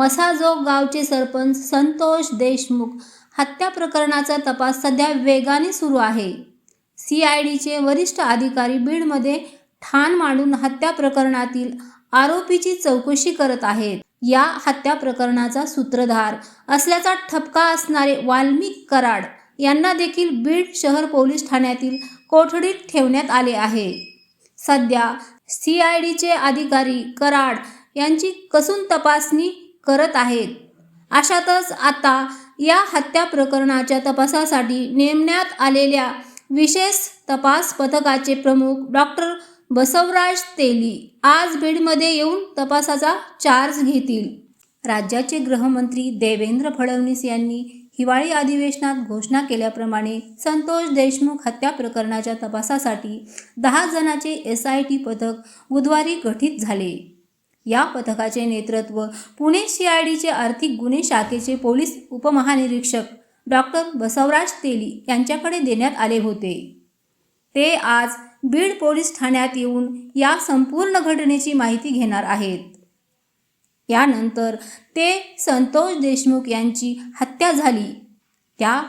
मसाजोग गावचे सरपंच संतोष देशमुख हत्या प्रकरणाचा तपास सध्या वेगाने सुरू आहे. सी आय डीचे वरिष्ठ अधिकारी बीडमध्ये ठाण मांडून हत्या प्रकरणातील आरोपीची चौकशी करत आहेत. या हत्या प्रकरणाचा सूत्रधार असल्याचा ठपका असणारे वाल्मिक कराड यांना देखील बीड शहर पोलीस ठाण्यातील कोठडीत ठेवण्यात आले आहे. सध्या सी आय डीचे अधिकारी कराड यांची कसून तपासणी करत आहेत. अशातच आता या हत्या प्रकरणाच्या तपासासाठी नेमण्यात आलेल्या विशेष तपास पथकाचे प्रमुख डॉक्टर बसवराज तेली आज बीडमध्ये येऊन तपासाचा चार्ज घेतील. राज्याचे गृहमंत्री देवेंद्र फडणवीस यांनी हिवाळी अधिवेशनात घोषणा केल्याप्रमाणे संतोष देशमुख हत्या प्रकरणाच्या तपासासाठी दहा जणांचे एस आय टी पथक बुधवारी गठीत झाले. या पथकाचे नेतृत्व पुणे सी आय डीचे आर्थिक गुन्हे शाखेचे पोलीस उपमहानिरीक्षक डॉक्टर बसवराज तेली यांच्याकडे देण्यात आले होते. ते आज बीड पोलीस ठाण्यात येऊन या संपूर्ण घटनेची माहिती घेणार आहेत. यानंतर ते संतोष देशमुख यांची हत्या झाली. त्या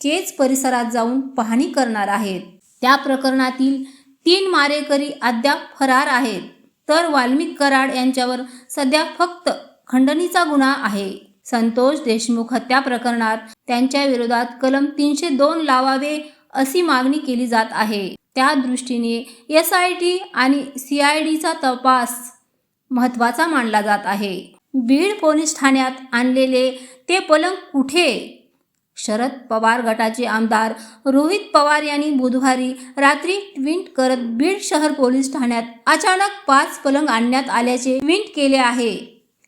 केज परिसरात जाऊन पाहणी करणार आहेत. त्या प्रकरणातील तीन मारेकरी अद्याप फरार आहेत. तर वाल्मिक कराड यांच्यावर सध्या फक्त खंडणीचा गुन्हा आहे. संतोष देशमुख हत्या प्रकरणात त्यांच्या विरोधात कलम तीनशे दोन लावावे अशी मागणी केली जात आहे. त्या दृष्टीने एस आय टी आणि सी आय डीचा तपास महत्त्वाचा मानला जात आहे. बीड पोलीस ठाण्यात आणलेले ते पलंग कुठे? शरद पवार गटाचे आमदार रोहित पवार यांनी बुधवारी रात्री ट्विट करत बीड शहर पोलीस ठाण्यात अचानक पाच पलंग आणण्यात आल्याचे ट्विट केले आहे.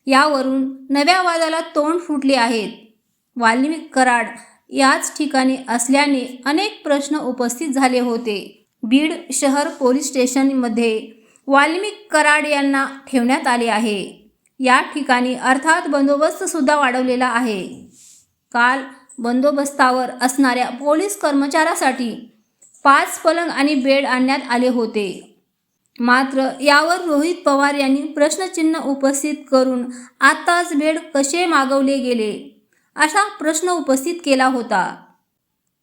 यावरून नव्या वादाला तोंड फुटले आहेत वाल्मिक कराड याच ठिकाणी असल्याने अनेक प्रश्न उपस्थित झाले होते. बीड शहर पोलीस स्टेशनमध्ये वाल्मिक कराड यांना ठेवण्यात आले आहे. या ठिकाणी अर्थात बंदोबस्त सुद्धा वाढवलेला आहे. काल बंदोबस्तावर असणाऱ्या पोलीस कर्मचाऱ्यासाठी पाच पलंग आणि बेड आणण्यात आले होते. मात्र यावर रोहित पवार यांनी प्रश्नचिन्ह उपस्थित करून आताच बेड कसे मागवले गेले असा प्रश्न उपस्थित केला होता.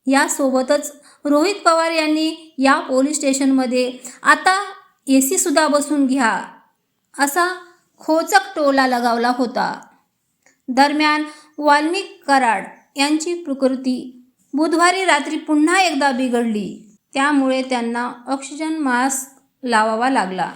यासोबतच रोहित पवार यांनी या पोलीस स्टेशनमध्ये आता ए सीसुद्धा बसून घ्या असा खोचक टोला लगावला होता. दरम्यान वाल्मिक कराड यांची प्रकृती बुधवारी रात्री पुन्हा एकदा बिघडली. त्यामुळे त्यांना ऑक्सिजन मास्क लावावा लागला.